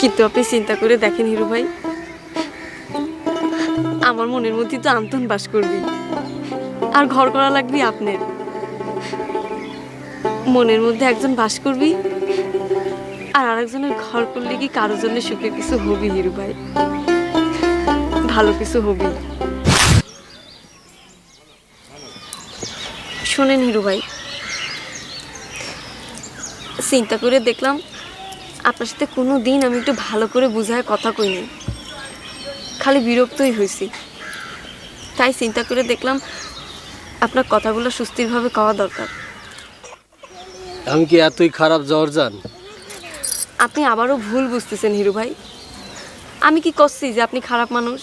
কিন্তু আপনি চিন্তা করে দেখেন হিরু ভাই। আমার মনের মধ্যে তো আন্তন বাস করবি আর ঘর করা লাগবি আপনার। মনের মধ্যে একজন বাস করবি আর আরেকজনের ঘর করলে কি কারোর জন্য সুখের কিছু হবি হিরু ভাই? ভালো কিছু হবি। শোনেন হিরু ভাই। চিন্তা করে দেখলাম আপনার সাথে কোনো দিন আমি একটু ভালো করে বুঝায় কথা কইনি। খালি বিরক্তই হয়েছি তাই চিন্তা করে দেখলাম আপনার কথাগুলো সুস্থিরভাবে কওয়া দরকার। আমি কি এতই খারাপ জর্জান? আপনি আবারও ভুল বুঝতেছেন হিরু ভাই। আমি কি করছি যে আপনি খারাপ মানুষ?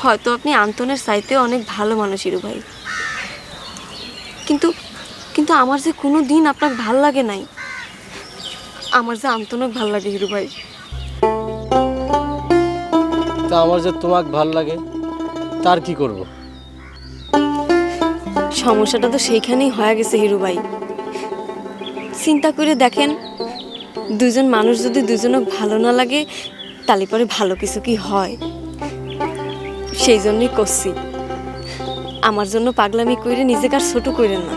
হয়তো আপনি আন্তনের চাইতেও অনেক ভালো মানুষ হিরু ভাই। কিন্তু কিন্তু আমার যে কোনো দিন আপনার ভালো লাগে নাই। আমার যে আন্তনক ভালো লাগে হিরু ভাই। তা আমার যে তোমাকে ভালো লাগে তার কি করব? সমস্যাটা তো সেইখানেই হয়ে গেছে হিরু ভাই। চিন্তা করে দেখেন দুজন মানুষ যদি দুজনক ভালো না লাগে তাহলে পরে ভালো কিছু কি হয়? সেই জন্যই করছি। আমার জন্য পাগলামি করে নিজেকে আর ছোট করেন না।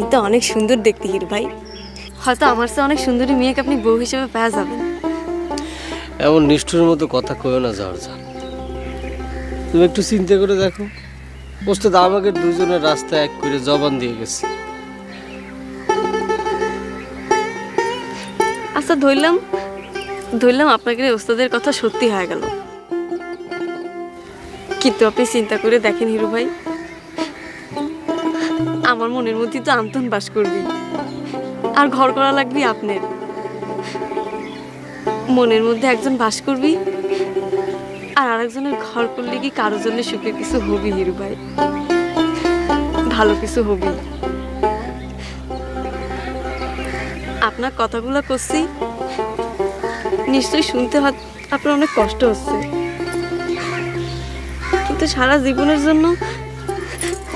আপনি তো অনেক সুন্দর দেখতে হিরু ভাই। হয়তো আমার চেয়ে অনেক সুন্দরী মেয়েকে আপনি বউ হিসেবে পাওয়া যাবেন এমন নিষ্ঠুর মতো কথা কইও না জর্জান তুমি একটু চিন্তা করে দেখো। ওস্তাদ আমাকে দুজনের রাস্তা এক করে জবান দিয়ে গেছে। আচ্ছা ধরলাম ধরলাম আপনাকে ওস্তাদের কথা সত্যি হয়ে গেল। কিন্তু আপনি চিন্তা করে দেখেন হিরু ভাই আমার মনের মধ্যে তো আন্তন বাস করবি। আর ঘর করা লাগবি আপনার। মনের মধ্যে একজন বাস করবি আর আরেকজনের ঘর করলে কি কারোর জন্য সুখের কিছু হবি হিরু ভাই? ভালো কিছু হবি। আপনার কথাগুলো করছি। নিশ্চয়ই শুনতে আপনার অনেক কষ্ট হচ্ছে। কিন্তু সারা জীবনের জন্য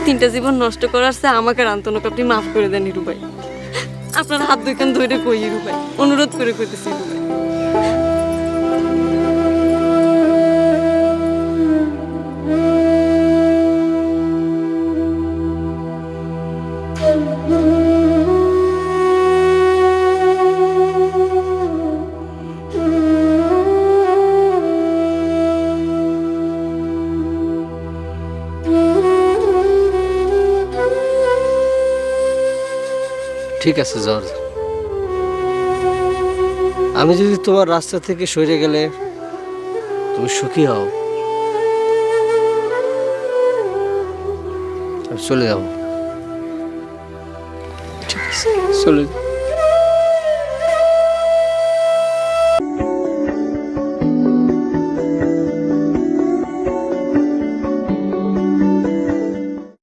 তিনটা জীবন নষ্ট করার চেয়ে আমাকে আর আন্তনক, আপনি মাফ করে দেন হিরু আপনার হাত দুইখান ধরে কই হিরু অনুরোধ করে কইতেছি হিরু ঠিক আছে জর্জ আমি যদি তোমার রাস্তা থেকে সরে গেলে তুমি সুখী হও। চলে যাব। ঠিক আছে চলে যাও।